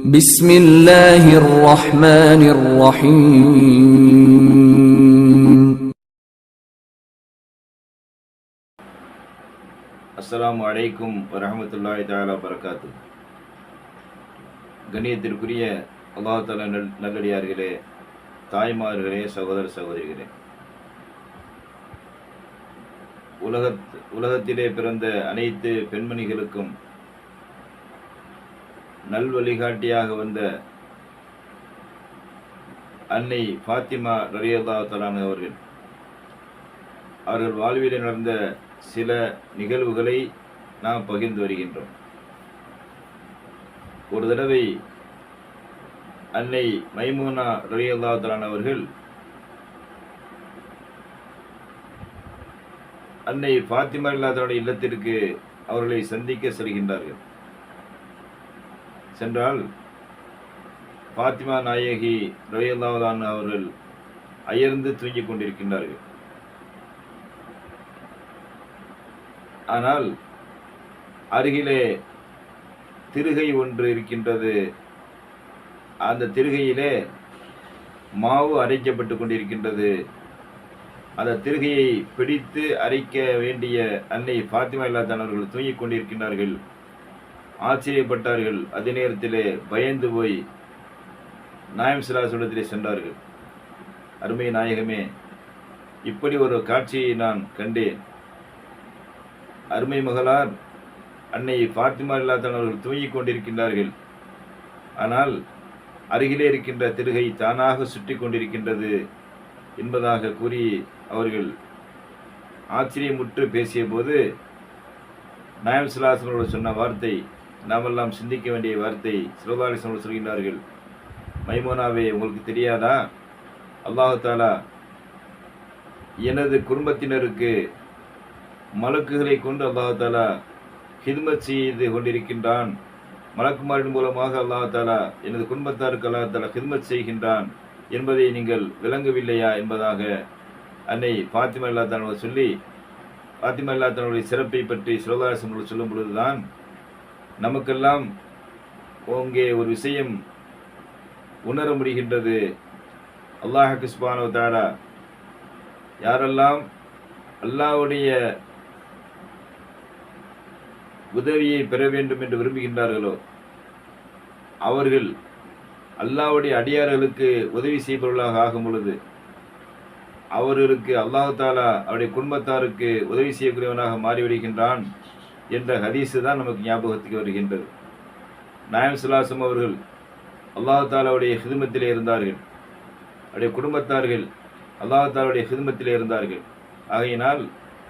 بسم الله الرحمن الرحيم அஸ்ஸலாமு அலைக்கும் வரஹமத்துல்லாஹி தஆலா பரகாத்து கண்ணியத்திற்குரிய அல்லாஹ் தஆலா நல் நல்லடியார்களே தாய்மார்களே சகோதர சகோதரிகளே உலகத் உலகத்திலே பிறந்த அனைத்து பெண்மணிகளுக்கும் நல் வழிகாட்டியாக வந்த அன்னை ஃபாத்திமா ரலியல்லா தலான் அவர்கள். அவர்கள் வாழ்வில் நடந்த சில நிகழ்வுகளை நாம் பகிர்ந்து வருகின்றோம். ஒரு தடவை அன்னை மைமூனா ரலியல்லா தலான் அவர்கள் அன்னை ஃபாத்திமா இல்லாதவருடைய இல்லத்திற்கு அவர்களை சந்திக்க செல்கின்றார்கள். சென்றால் பாத்திமா நாயகி ரவியல்லாவதான் அவர்கள் அயர்ந்து தூங்கிக் கொண்டிருக்கின்றார்கள். ஆனால் அருகிலே திருகை ஒன்று இருக்கின்றது. அந்த திருகையிலே மாவு அரைக்கப்பட்டு கொண்டிருக்கின்றது. அந்த திருகையை பிடித்து அரைக்க வேண்டிய அன்னை பாத்திமா இல்லாதவர்கள் தூங்கிக் கொண்டிருக்கின்றார்கள். ஆச்சரியப்பட்டார்கள். அதே நேரத்திலே பயந்து போய் நாயம் சிலாசுடத்திலே சென்றார்கள். அருமை நாயகமே இப்படி ஒரு காட்சியை நான் கண்டேன். அருமை மகளார் அன்னை பார்த்திமா இல்லாதான் அவர்கள் தூங்கிக் கொண்டிருக்கின்றார்கள். ஆனால் அருகிலே இருக்கின்ற திருகை தானாக சுற்றி கொண்டிருக்கின்றது என்பதாக கூறி அவர்கள் ஆச்சரியமுற்று பேசிய போது நாயம் சிலாசனோடு சொன்ன வார்த்தை நாமெல்லாம் சிந்திக்க வேண்டிய வார்த்தை சிவபாலிசனோடு சொல்கின்றார்கள். மைமோனாவே உங்களுக்கு தெரியாதா? அல்லாஹு தாலா எனது குடும்பத்தினருக்கு மலக்குகளை கொண்டு அல்லாஹு தாலா ஹிதுமத் செய்து கொண்டிருக்கின்றான். மலக்குமாரின் மூலமாக அல்லாஹ் தாலா எனது குடும்பத்தாருக்கு அல்லாஹ் தாலா ஹிதுமத் செய்கின்றான் என்பதை நீங்கள் விளங்கவில்லையா என்பதாக அன்னை பாத்திமா அல்லா சொல்லி பாத்திமா இல்லாதனுடைய சிறப்பை பற்றி சிவகாசம் சொல்லும் பொழுதுதான் நமக்கெல்லாம் அங்கே ஒரு விஷயம் உணர முடிகின்றது. அல்லாஹ் கிஸ்பானோ தாரா யாரெல்லாம் அல்லாஹ்வுடைய உதவியை பெற வேண்டும் என்று விரும்புகின்றார்களோ அவர்கள் அல்லாஹ்வுடைய அடியார்களுக்கு உதவி செய்பவர்களாக ஆகும் பொழுது அவர்களுக்கு அல்லாஹு தாலா அவருடைய குடும்பத்தாருக்கு உதவி செய்யக்கூடியவனாக மாறிவிடுகின்றான். என்ற ஹதீஸு தான் நமக்கு ஞாபகத்துக்கு வருகின்றது. நாயம் சுல்லாசம் அவர்கள் அல்லாஹாலாவுடைய ஹிதுமத்திலே இருந்தார்கள். அவருடைய குடும்பத்தார்கள் அல்லாஹாலாவுடைய ஹிதுமத்திலே இருந்தார்கள். ஆகையினால்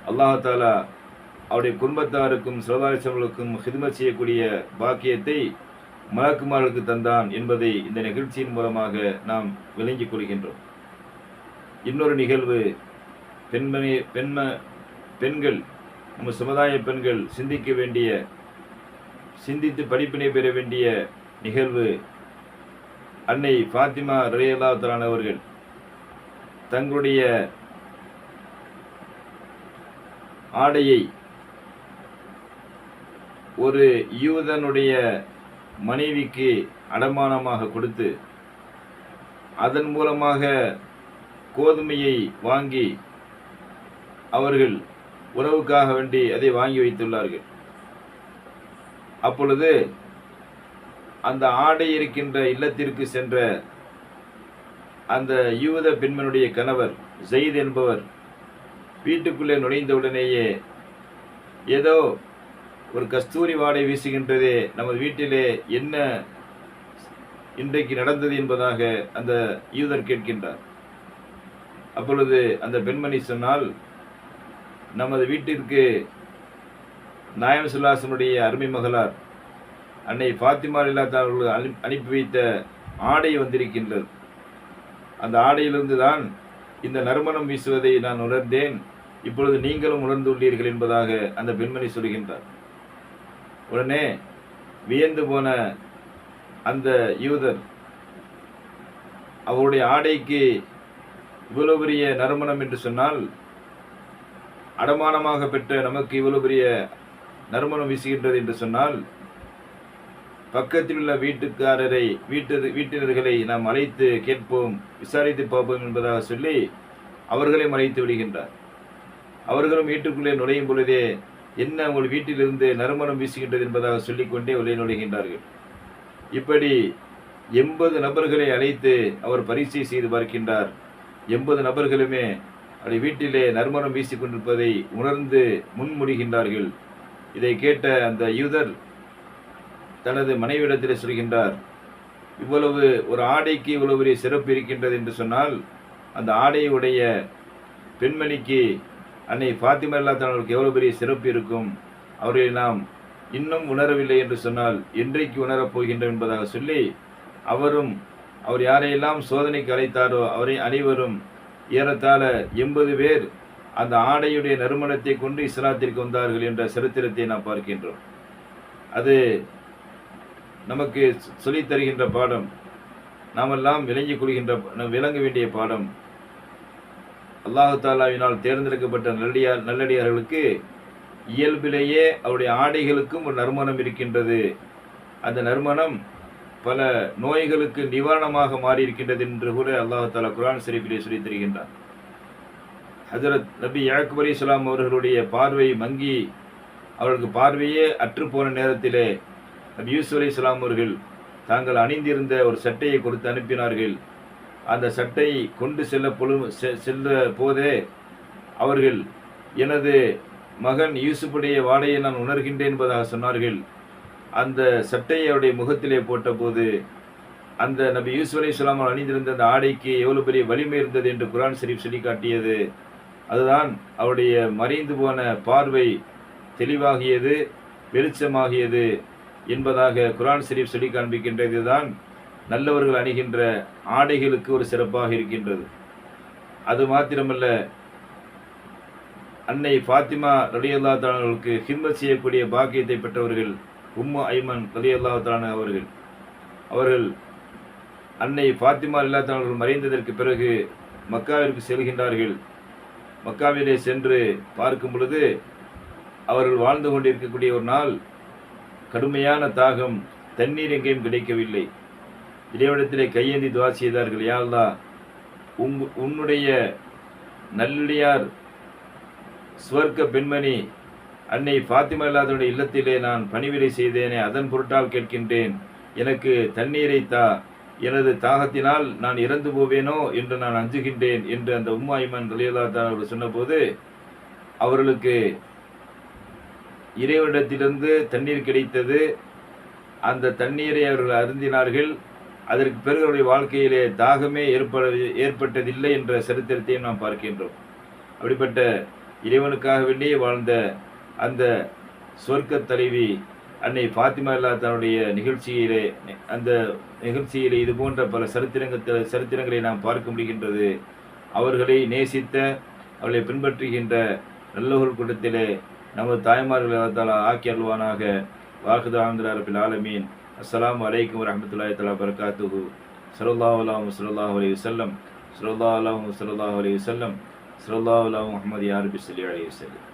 அல்லாஹு தாலா அவருடைய குடும்பத்தாருக்கும் சிவதாரிசவர்களுக்கும் ஹிதுமத் செய்யக்கூடிய பாக்கியத்தை மலக்குமார்களுக்கு தந்தான் என்பதை இந்த நிகழ்ச்சியின் மூலமாக நாம் விளங்கிக் கொள்கின்றோம். இன்னொரு நிகழ்வு பெண்மணி பெண்ம பெண்கள் நம்ம சமுதாய பெண்கள் சிந்திக்க வேண்டிய சிந்தித்து படிப்பினை பெற வேண்டிய நிகழ்வு அன்னை ஃபாத்திமா ரலியல்லா தலான் அவர்கள் தங்களுடைய ஆடையை ஒரு யூதனுடைய மனைவிக்கு அடமானமாக கொடுத்து அதன் மூலமாக கோதுமையை வாங்கி அவர்கள் உறவுக்காக வேண்டி அதை வாங்கி வைத்துள்ளார்கள். அப்பொழுது அந்த ஆடை இருக்கின்ற இல்லத்திற்கு சென்ற அந்த யூத பெண்மனுடைய கணவர் ஜெயித் என்பவர் வீட்டுக்குள்ளே நுழைந்தவுடனேயே ஏதோ ஒரு கஸ்தூரி வாடை வீசுகின்றதே நமது வீட்டிலே என்ன இன்றைக்கு நடந்தது என்பதாக அந்த யூதர் கேட்கின்றார். அப்பொழுது அந்த பெண்மணி சொன்னால் நமது வீட்டிற்கு நாயம் சுல்லாசனுடைய அருமை மகளார் அன்னை ஃபாத்திமா இல்லாத அவர்கள் அனு அனுப்பி வைத்த ஆடை வந்திருக்கின்றது. அந்த ஆடையிலிருந்து தான் இந்த நறுமணம் வீசுவதை நான் உணர்ந்தேன். இப்பொழுது நீங்களும் உணர்ந்துள்ளீர்கள் என்பதாக அந்த பெண்மணி சொல்கின்றார். உடனே வியந்து போன அந்த யூதர் அவருடைய ஆடைக்கு இவ்வளவு பெரிய நறுமணம் என்று சொன்னால் அடமானமாக பெற்ற நமக்கு இவ்வளவு பெரிய நறுமணம் வீசுகின்றது என்று சொன்னால் பக்கத்தில் உள்ள வீட்டுக்காரரை வீட்டு வீட்டினர்களை நாம் அழைத்து கேட்போம் விசாரித்து பார்ப்போம் என்பதாக சொல்லி அவர்களையும் அழைத்து விடுகின்றார். அவர்களும் வீட்டுக்குள்ளே நுழையும் பொழுதே என்ன உங்கள் வீட்டிலிருந்து நறுமணம் வீசுகின்றது என்பதாக சொல்லிக்கொண்டே உள்ளே நுழைகின்றார்கள். இப்படி எண்பது நபர்களை அழைத்து அவர் பரீட்சை செய்து பார்க்கின்றார். எண்பது நபர்களுமே அப்படி வீட்டிலே நறுமணம் வீசிக்கொண்டிருப்பதை உணர்ந்து முன்மொழிகின்றார்கள் இதை கேட்ட அந்த யூதர் தனது மனைவியிடத்தில் சொல்கின்றார் இவ்வளவு ஒரு ஆடைக்கு இவ்வளவு பெரிய சிறப்பு இருக்கின்றது என்று சொன்னால் அந்த ஆடையுடைய பெண்மணிக்கு அன்னை ஃபாத்திமா அல்லா எவ்வளோ பெரிய சிறப்பு இருக்கும்? அவர்களை நாம் இன்னும் உணரவில்லை என்று சொன்னால் என்றைக்கு உணரப் போகின்றோம் என்பதாக சொல்லி அவரும் அவர் யாரையெல்லாம் சோதனைக்கு அழைத்தாரோ அவரை அனைவரும் ஏறத்தாழ எண்பது பேர் அந்த ஆடையுடைய நறுமணத்தை கொண்டு இஸ்லாத்திற்கு வந்தார்கள் என்ற சரித்திரத்தை நாம் பார்க்கின்றோம். அது நமக்கு சொல்லித் தருகின்ற பாடம் நாமெல்லாம் விளங்கிக் கொள்கின்ற விளங்க வேண்டிய பாடம். அல்லாஹு தாலாவினால் தேர்ந்தெடுக்கப்பட்ட நல்லடியார் நல்லடியார்களுக்கு இயல்பிலேயே அவருடைய ஆடைகளுக்கும் ஒரு நறுமணம் இருக்கின்றது. அந்த நறுமணம் பல நோய்களுக்கு நிவாரணமாக மாறி இருக்கின்றது என்று கூட அல்லாஹு தாலா குரான் ஷரீஃபிலே சொல்லி தருகின்றார் ஹஜரத் நபி யாக்குப் அலி இஸ்லாம் அவர்களுடைய பார்வை மங்கி அவர்களுக்கு பார்வையே அற்றுப்போன நேரத்திலே நபி யூசுப் அலி இஸ்லாம் அவர்கள் தாங்கள் அணிந்திருந்த ஒரு சட்டையை கொடுத்து அனுப்பினார்கள். அந்த சட்டை கொண்டு செல்ல பொழு செ- செல்ல போதே அவர்கள் எனது மகன் யூசுப்புடைய வாடையை நான் உணர்கின்றேன் என்பதாக சொன்னார்கள். அந்த சட்டையை அவருடைய முகத்திலே போட்டபோது அந்த நபி யூசுப் அலி இஸ்லாம் அணிந்திருந்த அந்த ஆடைக்கு எவ்வளோ பெரிய வலிமை இருந்தது என்று குரான் ஷரீஃப் சொல்லி காட்டியது அதுதான் அவருடைய மறைந்து போன பார்வை தெளிவாகியது வெளிச்சமாகியது என்பதாக குரான் ஷரீஃப் சொல்லி காண்பிக்கின்றது இதுதான் நல்லவர்கள் அணிகின்ற ஆடைகளுக்கு ஒரு சிறப்பாக இருக்கின்றது. அது மாத்திரமல்ல அன்னை ஃபாத்திமா ரலியல்லா தாளர்களுக்கு ஹிம்மத் செய்யக்கூடிய பாக்கியத்தை பெற்றவர்கள் உம்மு ஐமன் ரலியல்லா அவர்கள். அவர்கள் அன்னை ஃபாத்திமா இல்லாதவர்கள் மறைந்ததற்கு பிறகு மக்காவிற்கு செல்கின்றார்கள். மக்காவிலே சென்று பார்க்கும் பொழுது அவர்கள் வாழ்ந்து கொண்டிருக்கக்கூடிய ஒரு நாள் கடுமையான தாகம் தண்ணீர் எங்கேயும் கிடைக்கவில்லை. இறைவனத்திலே கையேந்தி துவா செய்தார்கள் யாழ்லா உங் உன்னுடைய நல்லடியார் சுவர்க்க பெண்மணி அன்னை ஃபாத்திமா இல்லாதவருடைய இல்லத்திலே நான் பணிவிடை செய்தேனே அதன் பொருட்டால் கேட்கின்றேன். எனக்கு தண்ணீரை தா எனது தாகத்தினால் நான் இறந்து போவேனோ என்று நான் அஞ்சுகின்றேன் என்று அந்த உம்மாயிமன் ரலியல்லா அவர்கள் சொன்னபோது அவர்களுக்கு இறைவனிடத்திலிருந்து தண்ணீர் கிடைத்தது. அந்த தண்ணீரை அவர்கள் அருந்தினார்கள். அதற்கு பிறகு அவருடைய வாழ்க்கையிலே தாகமே ஏற்பட ஏற்பட்டதில்லை என்ற சரித்திரத்தையும் நாம் பார்க்கின்றோம். அப்படிப்பட்ட இறைவனுக்காக வேண்டியே வாழ்ந்த அந்த சொர்க்க தலைவி அன்னை ஃபாத்திமா அல்லா தன்னுடைய நிகழ்ச்சியிலே அந்த நிகழ்ச்சியிலே இது போன்ற பல சரித்திரங்கள் சரித்திரங்களை நாம் பார்க்க முடிகின்றது. அவர்களை நேசித்த அவர்களை பின்பற்றுகின்ற நல்லவர்கள் கூட்டத்திலே நமது தாய்மார்கள் அல்லாஹ் ஆக்கி அல்வானாக வாக்குத ஆந்திரா அரபில் ஆலமீன். அஸ்லாம் வலைக்கம் வரமத்துல்லாய் தலா பரகாத்துஹு சரல்லா அலாம் ஸல்லல்லாஹு அலி வல்லம் சரல்லா அலாம் வஸல்லம் அலி வல்லம் சரல்லா அலாம் முகமது முஹம்மது யா அலி வல்லம்